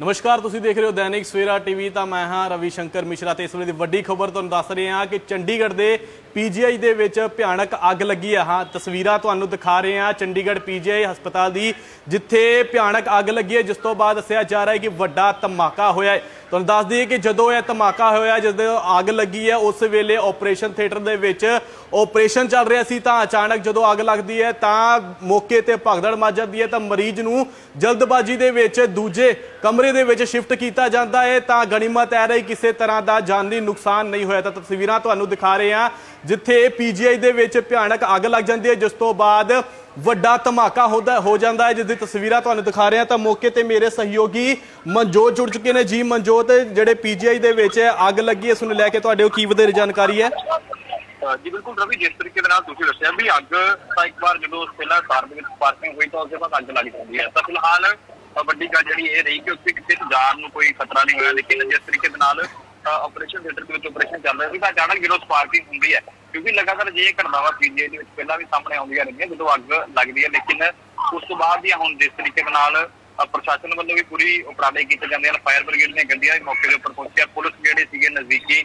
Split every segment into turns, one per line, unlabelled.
ਨਮਸਕਾਰ, ਤੁਸੀਂ ਦੇਖ ਰਹੇ ਹੋ ਦੈਨਿਕ ਸਵੇਰਾ ਟੀਵੀ। ਤਾਂ ਮੈਂ ਹਾਂ ਰਵੀ ਸ਼ੰਕਰ ਮਿਸ਼ਰਾ ਤੇ ਇਸ ਵੇਲੇ ਦੀ ਵੱਡੀ ਖਬਰ ਤੁਹਾਨੂੰ ਦੱਸ ਰਹੇ ਹਾਂ ਕਿ ਚੰਡੀਗੜ੍ਹ ਦੇ ਪੀਜੀਆਈ ਦੇ ਵਿੱਚ ਭਿਆਨਕ ਅੱਗ ਲੱਗੀ ਹੈ। ਹਾਂ, ਤਸਵੀਰਾਂ ਤੁਹਾਨੂੰ ਦਿਖਾ ਰਹੇ ਹਾਂ। ਚੰਡੀਗੜ੍ਹ ਪੀਜੀਆਈ ਹਸਪਤਾਲ ਦੀ ਜਿੱਥੇ ਭਿਆਨਕ ਅੱਗ ਲੱਗੀ ਹੈ, ਜਿਸ ਤੋਂ ਬਾਅਦ ਦੱਸਿਆ ਜਾ ਰਿਹਾ ਹੈ ਕਿ ਵੱਡਾ ਧਮਾਕਾ ਹੋਇਆ ਹੈ। ਤੁਹਾਨੂੰ ਦੱਸ ਦਈਏ ਕਿ ਜਦੋਂ ਇਹ ਧਮਾਕਾ ਹੋਇਆ ਜਦੋਂ ਅੱਗ ਲੱਗੀ ਹੈ, ਉਸ ਵੇਲੇ ਆਪਰੇਸ਼ਨ ਥੀਏਟਰ ਦੇ ਵਿੱਚ ਆਪਰੇਸ਼ਨ ਚੱਲ ਰਿਹਾ ਸੀ। ਤਾਂ ਅਚਾਨਕ ਜਦੋਂ ਅੱਗ ਲੱਗਦੀ ਹੈ, ਤਾਂ ਮੌਕੇ ਤੇ ਭਗਦੜ ਮਚ ਜਾਂਦੀ ਹੈ। ਤਾਂ ਮਰੀਜ਼ ਨੂੰ ਜਲਦਬਾਜ਼ੀ ਦੇ ਵਿੱਚ ਦੂਜੇ ਕਮਰੇ ਦੇ ਵਿੱਚ ਸ਼ਿਫਟ ਕੀਤਾ ਜਾਂਦਾ ਹੈ ਤਾਂ ਗਣੀਮਤ ਹੈ ਰਹੀ ਕਿਸੇ ਤਰ੍ਹਾਂ ਦਾ ਜਾਨੀ ਨੁਕਸਾਨ ਨਹੀਂ ਹੋਇਆ। ਤਾਂ ਤਸਵੀਰਾਂ ਤੁਹਾਨੂੰ ਦਿਖਾ ਰਹੇ ਹਾਂ, ਜਿੱਥੇ ਪੀਜੀਆਈ ਦੇ ਵਿੱਚ ਭਿਆਨਕ ਅੱਗ ਲੱਗ ਜਾਂਦੀ ਹੈ ਜਿਸ ਤੋਂ ਬਾਅਦ ਵੱਡਾ ਧਮਾਕਾ ਹੁੰਦਾ, ਹੋ ਜਾਂਦਾ ਹੈ ਜਿਸ ਦੀ ਤਸਵੀਰਾਂ ਤੁਹਾਨੂੰ ਦਿਖਾ ਰਹੇ ਹਾਂ। ਤਾਂ ਮੌਕੇ ਤੇ ਮੇਰੇ ਸਹਿਯੋਗੀ ਮਨਜੋਤ ਜੁੜ ਚੁੱਕੇ ਨੇ। ਜੀ ਮਨਜੋਤ, ਜਿਹੜੇ ਪੀਜੀਆਈ ਦੇ ਵਿੱਚ ਅੱਗ ਲੱਗੀ ਇਸ ਨੂੰ ਲੈ ਕੇ ਤੁਹਾਡੇ ਕੀ ਵਧੇਰੇ ਜਾਣਕਾਰੀ ਹੈ?
ਜੀ ਬਿਲਕੁਲ ਰਵੀ, ਜਿਸ ਤਰੀਕੇ ਦੇ ਨਾਲ ਤੁਸੀਂ ਦੱਸਿਆ ਵੀ ਅੱਗ ਤਾਂ ਇੱਕ ਵਾਰ ਜਦੋਂ ਪਹਿਲਾਂ ਕਾਰ ਦੇ ਵਿੱਚ ਪਾਰਕਿੰਗ ਹੋਈ ਤਾਂ ਉਸ ਦੇ ਬਾਅਦ ਅੱਗ ਲੱਗ ਜਾਂਦੀ ਹੈ। ਤਾਂ ਫਿਲਹਾਲ ਵੱਡੀ ਗੱਲ ਜਿਹੜੀ ਇਹ ਰਹੀ ਕਿ ਉੱਥੇ ਕਿਸੇ ਜਾਨ ਨੂੰ ਕੋਈ ਖਤਰਾ ਨਹੀਂ ਹੋਇਆ, ਲੇਕਿਨ ਜਿਸ ਤਰੀਕੇ ਦੇ ਨਾਲ ਆਪਰੇਸ਼ਨ ਥੀਏਟਰ ਦੇ ਵਿੱਚ ਆਪਰੇਸ਼ਨ ਚੱਲ ਰਿਹਾ ਸੀ, ਤਾਂ ਅਚਾਨਕ ਜਦੋਂ ਸਪਾਰਕਿੰਗ ਹੁੰਦੀ ਹੈ, ਕਿਉਂਕਿ ਲਗਾਤਾਰ ਜੇ ਇਹ ਘਟਨਾਵਾਂ ਪੀਜੀਆਈ ਦੇ ਵਿੱਚ ਪਹਿਲਾਂ ਵੀ ਸਾਹਮਣੇ ਆਉਂਦੀਆਂ ਰਹਿੰਦੀਆਂ ਜਦੋਂ ਅੱਗ ਲੱਗਦੀ ਹੈ, ਲੇਕਿਨ ਉਸ ਤੋਂ ਬਾਅਦ ਦੀਆਂ ਹੁਣ ਜਿਸ ਤਰੀਕੇ ਦੇ ਨਾਲ ਪ੍ਰਸ਼ਾਸਨ ਵੱਲੋਂ ਵੀ ਪੂਰੀ ਉਪਰਾਲੇ ਕੀਤੇ ਜਾਂਦੇ ਹਨ ਫਾਇਰ ਬ੍ਰਿਗੇਡ ਦੀਆਂ ਗੱਡੀਆਂ ਵੀ ਮੌਕੇ ਦੇ ਉੱਪਰ ਪਹੁੰਚੀਆਂ, ਪੁਲਿਸ ਜਿਹੜੇ ਸੀਗੇ ਨਜ਼ਦੀਕੀ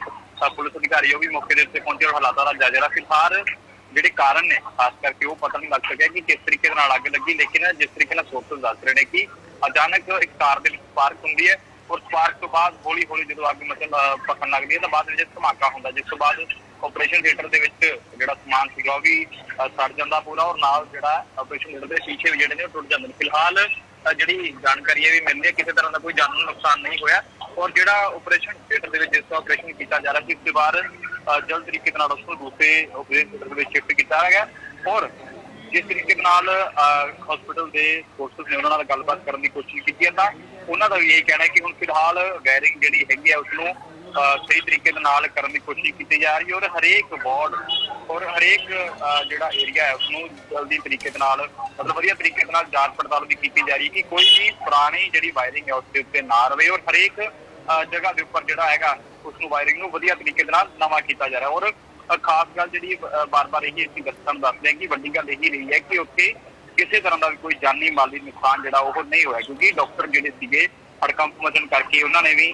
ਪੁਲਿਸ ਅਧਿਕਾਰੀ ਉਹ ਵੀ ਮੌਕੇ ਦੇ ਉੱਤੇ ਪਹੁੰਚੇ ਔਰ ਹਾਲਾਤਾਂ ਦਾ ਜਾਇਜ਼ਾ ਲਿਆ। ਫਿਲਹਾਲ ਜਿਹੜੇ ਕਾਰਨ ਨੇ, ਖਾਸ ਕਰਕੇ ਉਹ ਪਤਾ ਨਹੀਂ ਲੱਗ ਸਕਿਆ ਕਿ ਕਿਸ ਤਰੀਕੇ ਦੇ ਨਾਲ ਅੱਗ ਲੱਗੀ, ਲੇਕਿਨ ਜਿਸ ਤਰੀਕੇ ਨਾਲ ਸੋਰਸਸ ਦੱਸ ਰਹੇ ਨੇ ਕਿ ਅਚਾਨਕ ਇੱਕ ਕਾਰ ਦੇ ਵਿੱਚ ਸਪਾਰਕ ਹੁੰਦੀ ਹੈ ਔਰ ਸਪਾਰਕ ਤੋਂ ਬਾਅਦ ਹੌਲੀ ਹੌਲੀ ਜਦੋਂ ਅੱਗ ਮਤਲਬ ਅਹ, ਲੱਗਦੀ ਹੈ ਤਾਂ ਬਾਅਦ ਵਿੱਚ ਧਮਾਕਾ ਹੁੰਦਾ ਜਿਸ ਤੋਂ ਬਾਅਦ ਆਪਰੇਸ਼ਨ ਥੀਏਟਰ ਦੇ ਵਿੱਚ ਜਿਹੜਾ ਸਮਾਨ ਸੀਗਾ ਉਹ ਵੀ ਸੜ ਜਾਂਦਾ ਪੂਰਾ ਔਰ ਨਾਲ ਜਿਹੜਾ ਆਪਰੇਸ਼ਨ ਥੀਏਟਰ ਦੇ ਸ਼ੀਸ਼ੇ ਵੀ ਜਿਹੜੇ ਨੇ ਉਹ ਟੁੱਟ ਜਾਂਦੇ ਨੇ। ਫਿਲਹਾਲ ਜਿਹੜੀ ਜਾਣਕਾਰੀ ਹੈ ਵੀ ਮਿਲਦੀ ਹੈ ਕਿਸੇ ਤਰ੍ਹਾਂ ਦਾ ਕੋਈ ਜਾਨੀ ਨੁਕਸਾਨ ਨਹੀਂ ਹੋਇਆ ਔਰ ਜਿਹੜਾ ਆਪਰੇਸ਼ਨ ਥੀਏਟਰ ਦੇ ਵਿੱਚ ਜਿਸ ਦਾ ਆਪਰੇਸ਼ਨ ਕੀਤਾ ਜਾ ਰਿਹਾ ਸੀ ਉਸ ਦੇ ਬਾਅਦ ਜਲਦ ਤਰੀਕੇ ਦੇ ਨਾਲ ਉਸ ਨੂੰ ਦੂਸਰੇ ਆਪਰੇਸ਼ਨ ਥੀਏਟਰ ਦੇ ਵਿੱਚ ਸ਼ਿਫਟ ਕੀਤਾ ਗਿਆ ਔਰ ਜਿਸ ਤਰੀਕੇ ਦੇ ਨਾਲ ਹਸਪੀਟਲ ਦੇ ਡਾਕਟਰਸ ਨੇ ਉਹਨਾਂ ਨਾਲ ਗੱਲਬਾਤ ਕਰਨ ਦੀ ਕੋਸ਼ਿਸ਼ ਕੀਤੀ ਹੈ ਤਾਂ ਉਹਨਾਂ ਦਾ ਵੀ ਇਹ ਕਹਿਣਾ ਹੈ ਕਿ ਹੁਣ ਫਿਲਹਾਲ ਵਾਇਰਿੰਗ ਜਿਹੜੀ ਹੈਗੀ ਹੈ ਉਸ ਨੂੰ ਅਹ, ਸਹੀ ਤਰੀਕੇ ਦੇ ਨਾਲ ਕਰਨ ਦੀ ਕੋਸ਼ਿਸ਼ ਕੀਤੀ ਜਾ ਰਹੀ ਹੈ ਔਰ ਹਰੇਕ ਵਾਰਡ ਔਰ ਹਰੇਕ ਅਹ, ਜਿਹੜਾ ਏਰੀਆ ਹੈ ਉਸ ਨੂੰ ਜਲਦੀ ਤਰੀਕੇ ਦੇ ਨਾਲ ਮਤਲਬ ਵਧੀਆ ਤਰੀਕੇ ਦੇ ਨਾਲ ਜਾਂਚ ਪੜਤਾਲ ਵੀ ਕੀਤੀ ਜਾ ਰਹੀ ਹੈ ਕਿ ਕੋਈ ਵੀ ਪੁਰਾਣੀ ਜਿਹੜੀ ਵਾਇਰਿੰਗ ਹੈ ਉਸ ਦੇ ਉੱਤੇ ਨਾ ਰਵੇ ਔਰ ਹਰੇਕ ਅਹ, ਜਗ੍ਹਾ ਦੇ ਉੱਪਰ ਜਿਹੜਾ ਹੈਗਾ ਉਸ ਨੂੰ ਵਾਇਰਿੰਗ ਨੂੰ ਵਧੀਆ ਤਰੀਕੇ ਦੇ ਨਾਲ ਨਵਾਂ ਕੀਤਾ ਜਾ ਰਿਹਾ ਔਰ ਖਾਸ ਗੱਲ ਜਿਹੜੀ ਬਾਰ-ਬਾਰ ਇਹ ਅਸੀਂ ਦੱਸਣ ਨੂੰ ਦੱਸਦੇ ਹਾਂ ਕਿ ਵੱਡੀ ਗੱਲ ਇਹ ਰਹੀ ਹੈ ਕਿ ਉੱਥੇ ਕਿਸੇ ਤਰ੍ਹਾਂ ਦਾ ਵੀ ਕੋਈ ਜਾਨੀ ਮਾਲੀ ਨੁਕਸਾਨ ਜਿਹੜਾ ਉਹ ਨਹੀਂ ਹੋਇਆ, ਕਿਉਂਕਿ ਡਾਕਟਰ ਜਿਹੜੇ ਸੀਗੇ ਹੜਕੰਪ ਮਚਣ ਕਰਕੇ ਉਹਨਾਂ ਨੇ ਵੀ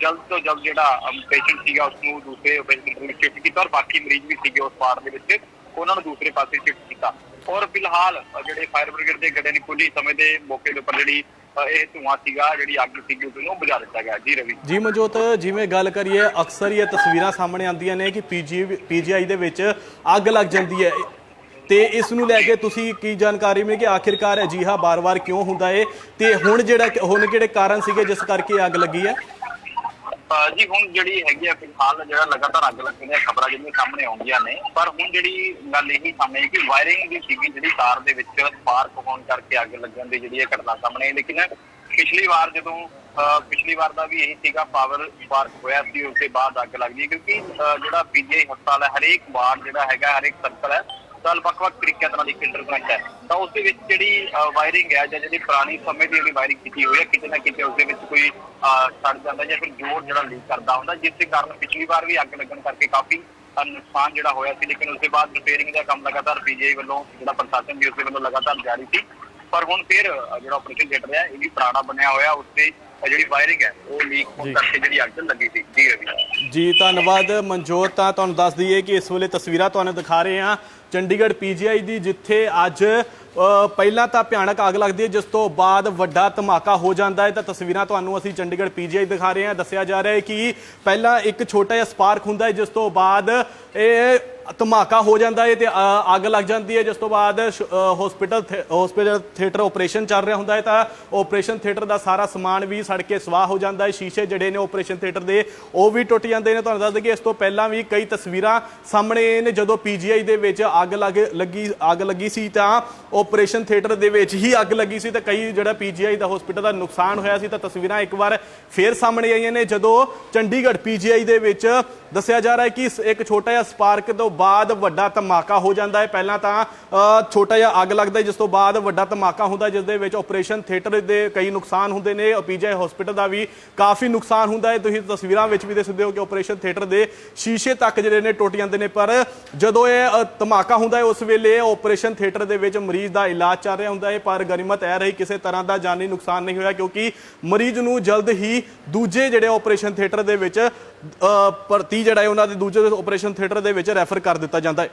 ਜਲਦ ਤੋਂ ਜਲਦ ਜਿਹੜਾ ਪੇਸ਼ੈਂਟ ਸੀਗਾ ਉਸ ਨੂੰ ਦੂਸਰੇ ਆਪਰੇਸ਼ਨ ਵਿੱਚ ਸ਼ਿਫਟ ਕੀਤਾ ਔਰ ਬਾਕੀ ਮਰੀਜ਼ ਵੀ ਸੀਗੇ ਉਸ ਵਾਰਡ ਦੇ ਵਿੱਚ, ਉਹਨਾਂ ਨੂੰ ਦੂਸਰੇ ਪਾਸੇ ਸ਼ਿਫਟ ਕੀਤਾ। ਔਰ ਫਿਲਹਾਲ ਜਿਹੜੇ ਫਾਇਰ ਬ੍ਰਿਗੇਡ ਦੇ ਗੱਡੇ ਨੇ ਕੁਝ ਸਮੇਂ ਦੇ ਮੌਕੇ ਦੇ ਉੱਪਰ ਜਿਹੜੀ ਇਹ ਧੂਆਂ ਸੀਗਾ, ਜਿਹੜੀ ਅੱਗ ਸੀਗੀ ਉਸ ਬੁਝਾ ਦਿੱਤਾ ਗਿਆ। ਜੀ ਰਵੀ।
ਜੀ ਮਨਜੋਤ, ਜਿਵੇਂ ਗੱਲ ਕਰੀਏ, ਅਕਸਰ ਇਹ ਤਸਵੀਰਾਂ ਸਾਹਮਣੇ ਆਉਂਦੀਆਂ ਨੇ ਕਿ ਪੀਜੀ ਪੀਜੀਆਈ ਦੇ ਵਿੱਚ ਅੱਗ ਲੱਗ ਜਾਂਦੀ ਹੈ। ਤੇ ਇਸ ਨੂੰ ਲੈ ਕੇ ਤੁਸੀਂ ਕੀ ਜਾਣਕਾਰੀ ਮਿਲੀ ਕਿ ਆਖਿਰਕਾਰ ਅਜਿਹਾ ਬਾਰ-ਬਾਰ ਕਿਉਂ ਹੁੰਦਾ ਹੈ ਤੇ ਹੁਣ ਜਿਹੜਾ ਹੁਣ ਕਿਹੜੇ ਕਾਰਨ ਸੀਗੇ ਜਿਸ ਕਰਕੇ ਅੱਗ ਲੱਗੀ ਹੈ?
ਜੀ, ਹੁਣ ਜਿਹੜੀ ਹੈਗੀ ਆ ਫਿਲਹਾਲ ਜਿਹੜਾ ਲਗਾਤਾਰ ਅੱਗ ਲੱਗਣ ਦੀਆਂ ਖਬਰਾਂ ਜਿਹੜੀਆਂ ਸਾਹਮਣੇ ਆਉਂਦੀਆਂ ਨੇ, ਪਰ ਹੁਣ ਜਿਹੜੀ ਗੱਲ ਇਹੀ ਸਾਹਮਣੇ ਕਿ ਵਾਇਰਿੰਗ ਦੀ ਸੀਗੀ ਜਿਹੜੀ ਤਾਰ ਦੇ ਵਿੱਚ ਸਪਾਰਕ ਹੋਣ ਕਰਕੇ ਅੱਗ ਲੱਗਣ ਦੀ ਜਿਹੜੀ ਇਹ ਘਟਨਾ ਸਾਹਮਣੇ ਆਈ, ਲੇਕਿਨ ਪਿਛਲੀ ਵਾਰ ਜਦੋਂ, ਅਹ ਪਿਛਲੀ ਵਾਰ ਦਾ ਵੀ ਇਹੀ ਸੀਗਾ ਪਾਵਰ ਸਪਾਰਕ ਹੋਇਆ ਸੀ, ਉਸ ਦੇ ਬਾਅਦ ਅੱਗ ਲੱਗਦੀ ਹੈ ਕਿਉਂਕਿ, ਅਹ ਜਿਹੜਾ ਪੀਜੀਆਈ ਹਸਪਤਾਲ ਹੈ, ਹਰੇਕ ਵਾਰਡ ਜਿਹੜਾ ਹੈਗਾ, ਹਰੇਕ ਸਰਕਲ ਹੈ ਨਾਲ ਵੱਖ-ਵੱਖ ਤਰੀਕਿਆਂ ਤਰ੍ਹਾਂ ਦੀ ਇੰਟਰਕਨੈਕਟ ਹੈ। ਤਾਂ ਉਸ ਦੇ ਵਿੱਚ ਜਿਹੜੀ ਵਾਇਰਿੰਗ ਹੈ ਜਾਂ ਜਿਹੜੀ ਪੁਰਾਣੀ ਸਮੇਂ ਦੀ ਜਿਹੜੀ ਵਾਇਰਿੰਗ ਕੀਤੀ ਹੋਈ ਹੈ ਕਿਤੇ ਨਾ ਕਿਤੇ ਉਸ ਦੇ ਵਿੱਚ ਕੋਈ ਅਹ, ਸੜ ਜਾਂਦਾ ਜਾਂ ਫਿਰ ਜੋੜ ਜਿਹੜਾ ਲੀਕ ਕਰਦਾ ਹੁੰਦਾ ਜਿਸ ਦੇ ਕਾਰਨ ਪਿਛਲੀ ਵਾਰ ਵੀ ਅੱਗ ਲੱਗਣ ਕਰਕੇ ਕਾਫੀ ਨੁਕਸਾਨ ਜਿਹੜਾ ਹੋਇਆ ਸੀ ਲੇਕਿਨ ਉਸ ਦੇ ਬਾਅਦ ਰਿਪੇਅਰਿੰਗ ਦਾ ਕੰਮ ਲਗਾਤਾਰ ਪੀਜੀਆਈ ਵੱਲੋਂ ਜਿਹੜਾ ਪ੍ਰਸ਼ਾਸਨ ਦੀ ਉਸ ਦੇ ਵੱਲੋਂ ਲਗਾਤਾਰ ਜਾਰੀ ਸੀ। ਪਰ ਹੁਣ ਫਿਰ ਜਿਹੜਾ ਆਪਰੇਸ਼ਨ ਥੀਏਟਰ ਹੈ ਇਹ ਵੀ ਪੁਰਾਣਾ ਬਣਿਆ ਹੋਇਆ ਉਸ ਤੇ ਜਿਹੜੀ ਵਾਇਰਿੰਗ ਹੈ ਉਹ ਲੀਕ ਹੋਣ। ਕਰਕੇ ਜਿਹੜੀ ਅੱਗ ਲੱਗੀ ਸੀ ਜੀ ਰਵੀ
ਜੀ ਧੰਨਵਾਦ ਮਨਜੋਤ ਤਾਂ ਤੁਹਾਨੂੰ ਦੱਸ ਦਈਏ ਕਿ ਇਸ ਵੇਲੇ ਤਸਵੀਰਾਂ ਤੁਹਾਨੂੰ ਦਿਖਾ ਰਹੇ ਹਾਂ ਚੰਡੀਗੜ੍ਹ ਪੀਜੀਆਈ ਦੀ ਜਿੱਥੇ ਅੱਜ ਪਹਿਲਾਂ ਤਾਂ ਭਿਆਨਕ ਅੱਗ ਲੱਗਦੀ ਹੈ ਜਿਸ ਤੋਂ ਬਾਅਦ ਵੱਡਾ ਧਮਾਕਾ ਹੋ ਜਾਂਦਾ ਹੈ। ਤਾਂ ਤਸਵੀਰਾਂ ਤੁਹਾਨੂੰ ਅਸੀਂ ਚੰਡੀਗੜ੍ਹ ਪੀਜੀਆਈ ਦਿਖਾ ਰਹੇ ਹਾਂ। ਦੱਸਿਆ ਜਾ ਰਿਹਾ ਹੈ ਕਿ ਪਹਿਲਾਂ ਇੱਕ ਛੋਟਾ ਜਿਹਾ ਸਪਾਰਕ ਹੁੰਦਾ ਹੈ ਜਿਸ ਤੋਂ ਬਾਅਦ ਇਹ ਧਮਾਕਾ ਹੋ ਜਾਂਦਾ ਹੈ ਤੇ ਅੱਗ ਲੱਗ ਜਾਂਦੀ ਹੈ। ਜਿਸ ਤੋਂ ਬਾਅਦ ਹਸਪੀਟਲ ਹਸਪੀਟਲ ਥੀਏਟਰ ਆਪਰੇਸ਼ਨ ਚੱਲ ਰਿਹਾ ਹੁੰਦਾ ਹੈ। ਤਾਂ ਆਪਰੇਸ਼ਨ ਥੀਏਟਰ ਦਾ ਸਾਰਾ ਸਮਾਨ ਵੀ ਸੜ ਕੇ ਸਵਾਹ ਹੋ ਜਾਂਦਾ ਹੈ। ਸ਼ੀਸ਼ੇ ਜਿਹੜੇ ਨੇ ਆਪਰੇਸ਼ਨ ਥੀਏਟਰ ਦੇ ਉਹ ਵੀ ਟੁੱਟ ਜਾਂਦੇ ਨੇ। ਤੁਹਾਨੂੰ ਦੱਸ ਦਈਏ ਇਸ ਤੋਂ ਪਹਿਲਾਂ ਵੀ ਕਈ ਤਸਵੀਰਾਂ ਸਾਹਮਣੇ ਨੇ। ਜਦੋਂ ਪੀਜੀਆਈ ਦੇ ਵਿੱਚ ਅੱਗ ਲੱਗ ਲੱਗੀ ਅੱਗ ਲੱਗੀ ਸੀ ਤਾਂ ਆਪਰੇਸ਼ਨ ਥੀਏਟਰ ਦੇ ਵਿੱਚ ਹੀ ਅੱਗ ਲੱਗੀ ਸੀ ਤੇ ਕਈ ਜਿਹੜਾ ਪੀਜੀਆਈ ਦਾ ਹਸਪੀਟਲ ਦਾ ਨੁਕਸਾਨ ਹੋਇਆ ਸੀ ਤਾਂ ਤਸਵੀਰਾਂ ਇੱਕ ਵਾਰ ਫੇਰ ਸਾਹਮਣੇ ਆਈਆਂ ਨੇ। ਜਦੋਂ ਚੰਡੀਗੜ੍ਹ ਪੀਜੀਆਈ ਦੇ ਵਿੱਚ ਦੱਸਿਆ ਜਾ ਰਿਹਾ ਹੈ ਕਿ ਇੱਕ ਛੋਟਾ ਜਿਹਾ ਸਪਾਰਕ ਤੋਂ ਬਾਅਦ ਵੱਡਾ ਧਮਾਕਾ ਹੋ ਜਾਂਦਾ ਹੈ। ਪਹਿਲਾਂ ਤਾਂ ਅ, ਛੋਟਾ ਜਿਹਾ ਅੱਗ ਲੱਗਦਾ ਹੈ ਜਿਸ ਤੋਂ ਬਾਅਦ ਵੱਡਾ ਧਮਾਕਾ ਹੁੰਦਾ ਹੈ, ਜਿਸ ਦੇ ਵਿੱਚ ਆਪਰੇਸ਼ਨ ਥੀਏਟਰ ਦੇ ਕਈ ਨੁਕਸਾਨ ਹੁੰਦੇ ਨੇ। ਪੀਜੀਆਈ ਹਸਪੀਟਲ ਦਾ ਵੀ ਕਾਫੀ ਨੁਕਸਾਨ ਹੁੰਦਾ ਹੈ। ਤੁਸੀਂ ਤਸਵੀਰਾਂ ਵਿੱਚ ਵੀ ਦੇਖ ਸਕਦੇ ਹੋ ਕਿ ਆਪਰੇਸ਼ਨ ਥੀਏਟਰ ਦੇ ਸ਼ੀਸ਼ੇ ਤੱਕ ਜਿਹੜੇ ਨੇ ਟੁੱਟ ਜਾਂਦੇ ਨੇ। ਪਰ ਜਦੋਂ ਇਹ ਧਮਾਕਾ ਹੁੰਦਾ ਹੈ, ਉਸ ਵੇਲੇ ਆਪਰੇਸ਼ਨ ਥੀਏਟਰ ਦੇ ਵਿੱਚ ਮਰੀਜ਼ ਦਾ ਇਲਾਜ ਚੱਲ ਰਿਹਾ ਹੁੰਦਾ ਹੈ। ਪਰ ਗਨੀਮਤ ਇਹ ਰਹੀ, ਕਿਸੇ ਤਰ੍ਹਾਂ ਦਾ ਜਾਨੀ ਨੁਕਸਾਨ ਨਹੀਂ ਹੋਇਆ, ਕਿਉਂਕਿ ਮਰੀਜ਼ ਨੂੰ ਜਲਦ ਹੀ ਦੂਜੇ ਜਿਹੜੇ ਆਪਰੇਸ਼ਨ ਥੀਏਟਰ ਦੇ ਵਿੱਚ ਭਰਤੀ ਜਿਹੜਾ ਹੈ, ਉਹਨਾਂ ਦੇ ਦੂਜੇ ਆਪਰੇਸ਼ਨ ਥੀਏਟਰ ਦੇ ਵਿੱਚ ਰੈਫਰ ਕਰ ਦਿੱਤਾ ਜਾਂਦਾ ਹੈ।